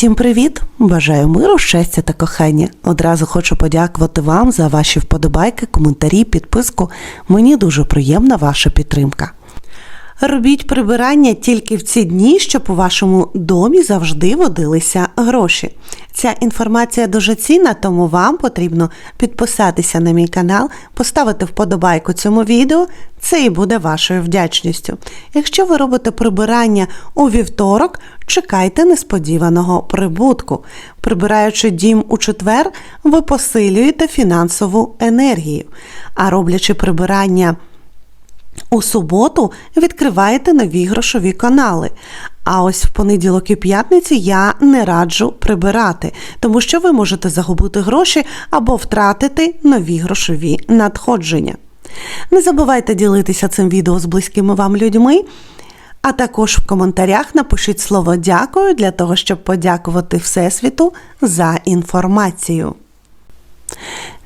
Всім привіт! Бажаю миру, щастя та кохання. Одразу хочу подякувати вам за ваші вподобайки, коментарі, підписку. Мені дуже приємна ваша підтримка. Робіть прибирання тільки в ці дні, щоб у вашому домі завжди водилися гроші. Ця інформація дуже цінна, тому вам потрібно підписатися на мій канал, поставити вподобайку цьому відео. Це і буде вашою вдячністю. Якщо ви робите прибирання у вівторок, чекайте несподіваного прибутку. Прибираючи дім у четвер, ви посилюєте фінансову енергію. А роблячи прибирання у суботу відкриваєте нові грошові канали. А ось в понеділок і п'ятниці я не раджу прибирати, тому що ви можете загубити гроші або втратити нові грошові надходження. Не забувайте ділитися цим відео з близькими вам людьми. А також в коментарях напишіть слово дякую для того, щоб подякувати Всесвіту за інформацію.